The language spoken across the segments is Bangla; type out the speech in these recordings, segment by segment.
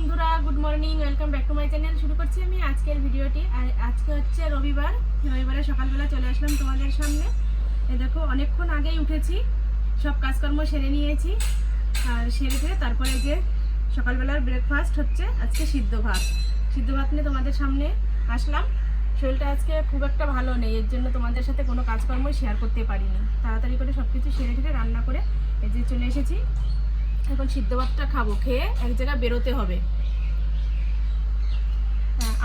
বন্ধুরা good morning welcome back to my channel শুরু করছি আমি আজকের ভিডিওটি। আর আজকে হচ্ছে রবিবার। রবিবারে সকালবেলা চলে আসলাম তোমাদের সামনে। দেখো, অনেকক্ষণ আগেই উঠেছি। সব কাজকর্ম সেরে নিয়েছি। আর সেরে ফেলে তারপরে যে সকালবেলার ব্রেকফাস্ট হচ্ছে, আজকে সিদ্ধ ভাত। সিদ্ধ ভাত নিয়ে তোমাদের সামনে আসলাম। শরীরটা আজকে খুব একটা ভালো নেই, এর জন্য তোমাদের সাথে কোনো কাজকর্মই শেয়ার করতে পারিনি। তাড়াতাড়ি করে সব কিছু সেরে ঠেরে রান্না করে এই যে চলে এসেছি। এখন সিদ্ধ ভাতটা খাব, খেয়ে এক জায়গায় বেরোতে হবে।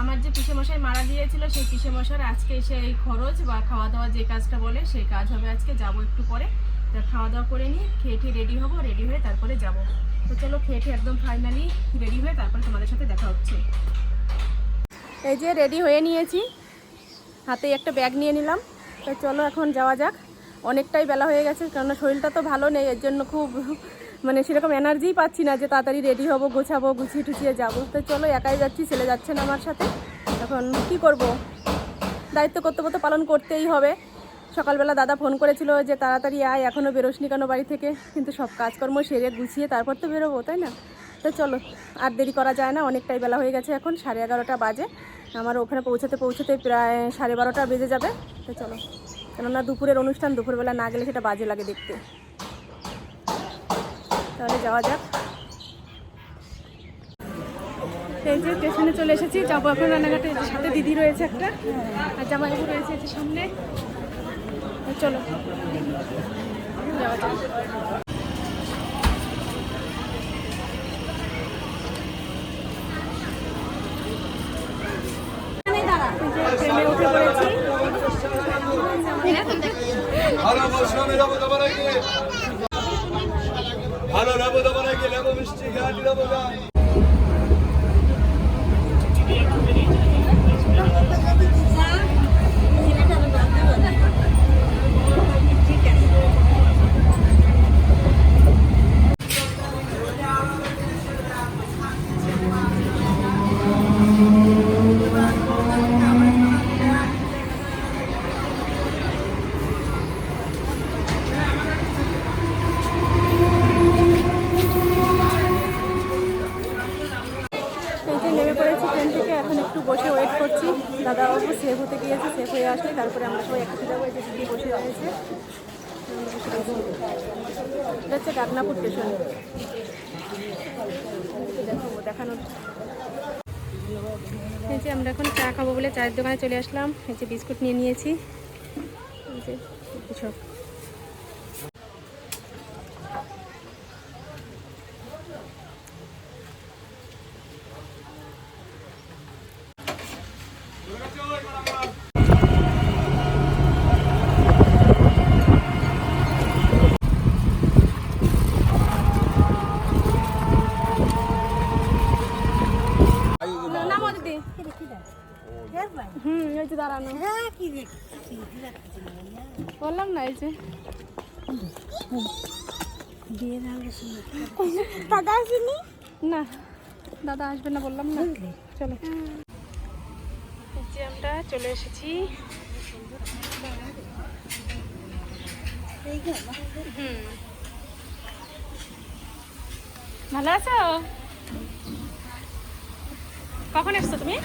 আমার যে পিসে মশাই মারা গিয়েছিল, সেই পিসে মশার আজকে এসে এই খরচ বা খাওয়া দাওয়া যে কাজটা বলে, সেই কাজ হবে আজকে, যাব একটু পরে। তা খাওয়া দাওয়া করে নিয়ে খেয়ে ঠেয়ে রেডি হব, রেডি হয়ে তারপরে যাব। তো চলো খেয়ে ঠেয়ে একদম ফাইনালি রেডি হয়ে তারপরে তোমাদের সাথে দেখা হচ্ছে। এই যে রেডি হয়ে নিয়েছি, হাতে একটা ব্যাগ নিয়ে নিলাম। তো চলো এখন যাওয়া যাক। অনেকটাই বেলা হয়ে গেছে, কেননা শরীরটা তো ভালো নেই, এর জন্য খুব মানে সেরকম এনার্জিই পাচ্ছি না যে তাড়াতাড়ি রেডি হব, গোছাবো, গুছিয়ে টুছিয়ে যাব। তো চলো, একাই যাচ্ছি, ছেলে যাচ্ছে না আমার সাথে। এখন কি করব? দায়িত্ব কর্তব্য তো পালন করতেই হবে। সকালবেলা দাদা ফোন করেছিল যে তাড়াতাড়ি আয় এখনও বেরোসনি কেন বাড়ি থেকে? কিন্তু সব কাজকর্ম সেরে গুছিয়ে তারপর তো বেরোবো, তাই না? তো চলো, আর দেরি করা যায় না, অনেকটাই বেলা হয়ে গেছে এখন, সাড়ে এগারোটা বাজে। আমার ওখানে পৌঁছাতে পৌঁছাতে প্রায় সাড়ে বারোটা বেজে যাবে। তো চলো, কেননা দুপুরের অনুষ্ঠান, দুপুরবেলা না গেলে সেটা বাজে লাগে দেখতে। তাহলে যাওয়া যাক। এই যে স্টেশনে চলে এসেছি। যাব এখন রান্নাঘাটে। সাথে দিদি রয়েছে একটা আর জামাইবাবু রয়েছে এই সামনে। চলো যাওয়া যাক। যে ট্রেনে উঠে পড়েছি ভালো মৌসুমে যাব তোমার আগে ভালো নেব তোমার আগে নেব দাদা অল্প সেফ হতে গিয়েছে সেফ হয়ে আসলে তারপরে আমরা সবাই একসাথে যাব যে বসে রয়েছে। এটা হচ্ছে ডাকনাপুর স্টেশন দেখানোর। এই যে আমরা এখন চা খাব বলে চায়ের দোকানে চলে আসলাম। এই যে বিস্কুট নিয়ে নিয়েছি। এই যে সব নামো দিদি হুম এই যে দাঁড়ানো। বললাম না এই যে। দাদা আসেনি? না দাদা আসবে না বললাম না। চলো। এই যে আমরা চলে এসেছি। হুম। ভালো আছো? কখন এসছো তুমি?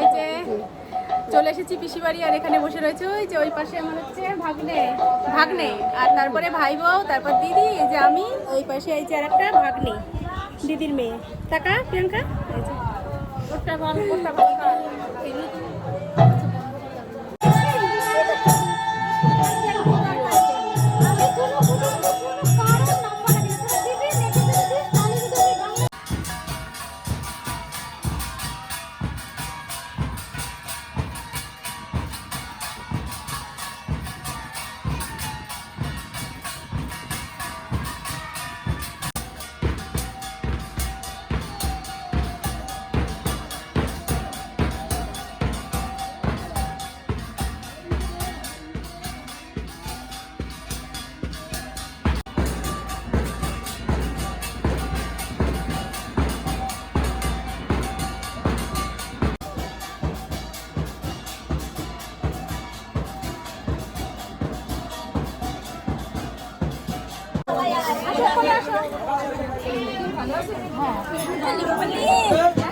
এই যে চলে এসেছি পিসি বাড়ি আর এখানে বসে রয়েছে ওই যে ওই পাশে আমার হচ্ছে ভাগ্নে। ভাগ্নে। আর তারপরে ভাই বউ, তারপর দিদি, এই যে আমি, ওই পাশে এই যে আর একটা ভাগ্নে, দিদির মেয়ে। টাকা প্রিয়াঙ্কা? ওটা ভালো ওটা ভালো 哦，你们ว力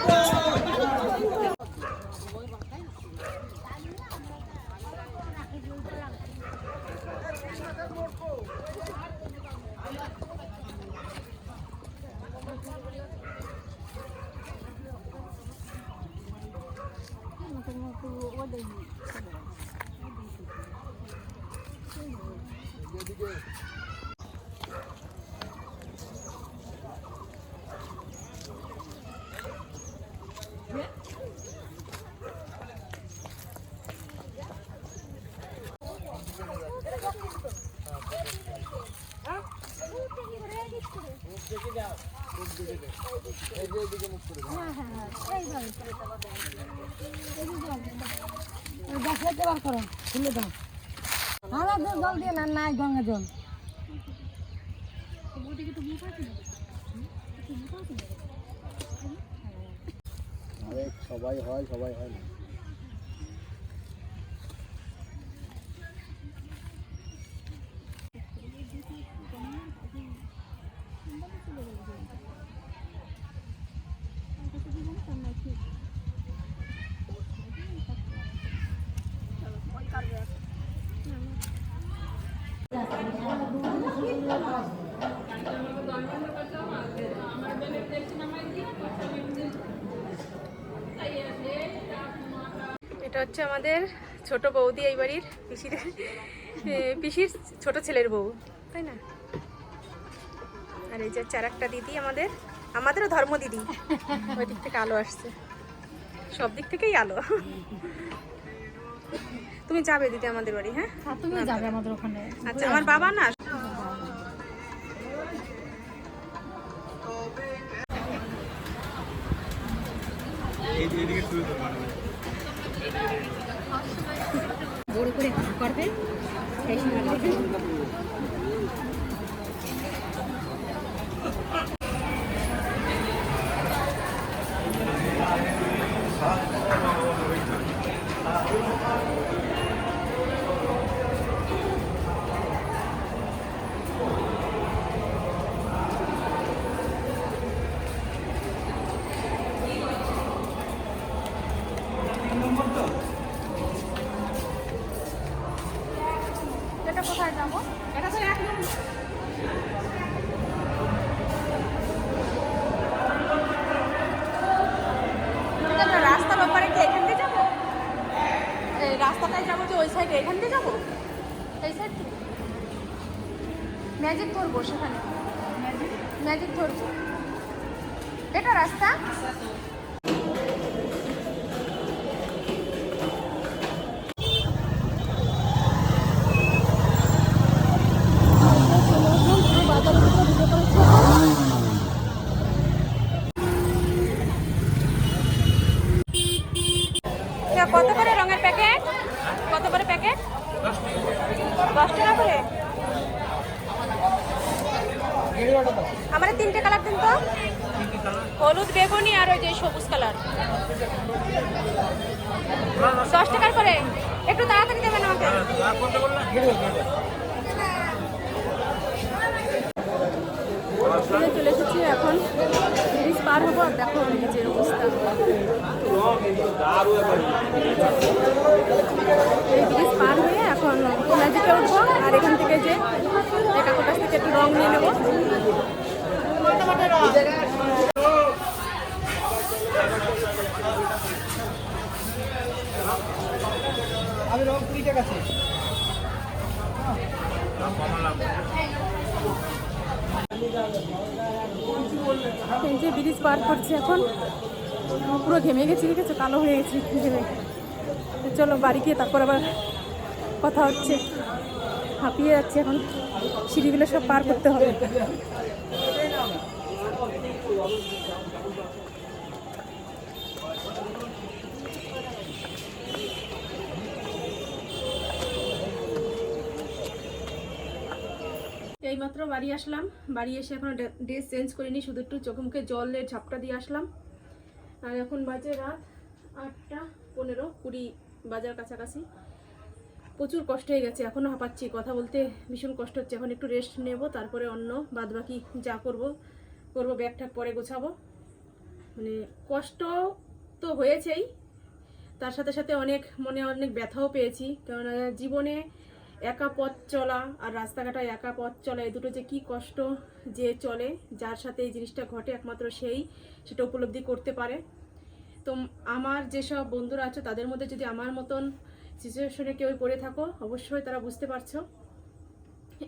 ওটা ভালো জল দিয়ে না নাই গঙ্গা জল সবাই হয় সবাই হয় না। এটা হচ্ছে আমাদের ছোট বৌদি এই বাড়ির পিসির পিসির ছোট ছেলের বউ তাই না? আর এই যে চার একটা দিদি আমাদের আমাদেরও ধর্ম দিদি। ওই দিক থেকে আলো আসছে। সব দিক থেকেই আলো। তুমি যাবে দিদি আমাদের বাড়ি হ্যাঁ? তুমি যাবে আমাদের ওখানে। আচ্ছা আমার বাবা না বড় করে করবে সেই সময় সাইডে এখান দিয়ে যাব? এই সাইড থেকে। ম্যাজিক ধরবো সেখানে। ম্যাজিক ধরবো। এটা রাস্তা এটা কত করে রঙের প্যাকেট কত করে প্যাকেট দশ টাকা করে আমার তিনটে কালার দিন তো। হলুদ, বেগুনি আর ওই যে সবুজ কালার। দশ টাকার করে? একটু তাড়াতাড়ি দেবেন আমাকে। চলে এসেছি এখন। ব্রিজ পার হব, আর দেখো নিজের অবস্থা। এই ব্রিজ পার হয়ে এখন ম্যাজিকে উঠবো, আর এখান থেকে যে একা কাছ থেকে একটু রং নিয়ে নেব। আমি রং কুড়ি টাকা যে ব্রিজ পার করছি এখন। পুরো ঘেমে গেছি, ঠিক আছে? কালো হয়ে গেছি, ঘেমে চলো, বাড়ি গিয়ে তারপর আবার কথা হচ্ছে। হাঁপিয়ে যাচ্ছে এখন। সিঁড়িগুলো সব পার করতে হবে। এইমাত্র বাড়ি আসলাম। বাড়ি এসে এখন ড্রেস চেঞ্জ করিনি শুধু একটু চোখে মুখে জলের ঝাপটা দিয়ে আসলাম। আর এখন বাজে রাত আটটা পনেরো, কুড়ি বাজার কাছাকাছি। প্রচুর কষ্ট হয়ে গেছে এখনও হাঁপাচ্ছি। কথা বলতে ভীষণ কষ্ট হচ্ছে। এখন একটু রেস্ট নেব, তারপরে অন্য বাদবাকি যা করব, করব ব্যাগ ঠ্যাগ পরে গোছাবো। মানে কষ্ট তো হয়েছেই, তার সাথে সাথে অনেক মনে অনেক ব্যথাও পেয়েছি। কারণ জীবনে একা পথ চলা আর রাস্তাঘাটে একা পথ চলা, এই দুটো যে কি কষ্ট যে চলে, যার সাথে এই জিনিসটা ঘটে একমাত্র সেই, সেটা উপলব্ধি করতে পারে। তো আমার যেসব বন্ধুরা আছে, তাদের মধ্যে যদি আমার মতন সিচুয়েশনে কেউ পড়ে থাকো, অবশ্যই তারা বুঝতে পারছ।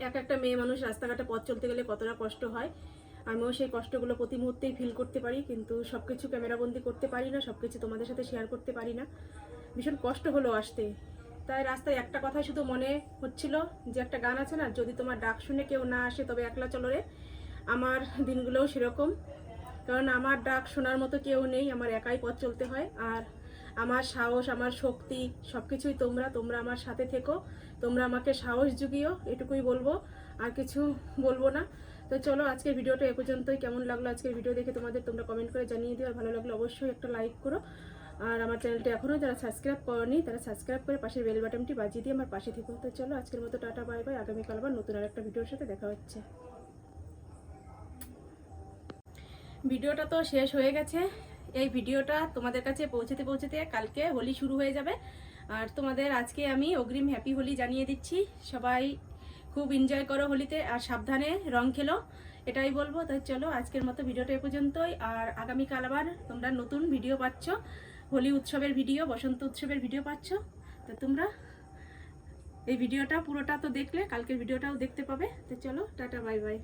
এক একটা মেয়ে মানুষ রাস্তাঘাটে পথ চলতে গেলে কতটা কষ্ট হয় আমিও সেই কষ্টগুলো প্রতি মুহূর্তেই ফিল করতে পারি, কিন্তু সব কিছু ক্যামেরাবন্দি করতে পারি না সব কিছু তোমাদের সাথে শেয়ার করতে পারি না। ভীষণ কষ্ট হলো আসতে। তাই রাস্তায় একটা কথাই শুধু মনে হচ্ছিল যে একটা গান আছে না, যদি তোমার ডাক শুনে কেউ না আসে তবে একলা চলো রে। আমার দিনগুলোও সেরকম। কারণ আমার ডাক শোনার মতো কেউ নেই, আমার একাই পথ চলতে হয়, আর আমার সাহস, আমার শক্তি সব কিছুই তোমরা তোমরা আমার সাথে থেকো। তোমরা আমাকে সাহস জুগিও, এটুকুই বলব, আর কিছু বলব না। তো চলো, আজকের ভিডিওটা এ পর্যন্তই। কেমন লাগল আজকের ভিডিও দেখে তোমাদের তোমরা কমেন্ট করে জানিয়ে দিও, আর ভালো লাগলে অবশ্যই একটা লাইক করো। আর আমার চ্যানেলটা এখনও যারা সাবস্ক্রাইব করনি, তারা সাবস্ক্রাইব করে পাশের বেল বাটনটি বাজিয়ে দিয়ে আমার পাশে থেকো। তো চলো, আজকের মতো টাটা বাই বাই আগামীকাল আবার নতুন আর একটা ভিডিওর সাথে দেখা হচ্ছে। ভিডিওটা তো শেষ হয়ে গেছে। এই ভিডিওটা তোমাদের কাছে পৌঁছতে পৌঁছতে কালকে হোলি শুরু হয়ে যাবে। আর তোমাদের আজকে আমি অগ্রিম হ্যাপি হোলি জানিয়ে দিচ্ছি। সবাই খুব এনজয় করো হোলিতে আর সাবধানে রং খেলো, এটাই বলব। তাই চলো আজকের মতো ভিডিওটা এ পর্যন্তই। আর আগামীকাল আবার তোমরা নতুন ভিডিও পাচ্ছ। হোলি উৎসবের ভিডিও বসন্ত উৎসবের ভিডিও পাচ্ছ। তো তোমরা এই ভিডিওটা পুরোটা তো দেখলে, কালকের ভিডিওটাও দেখতে পাবে। তো চলো, টাটা বাই বাই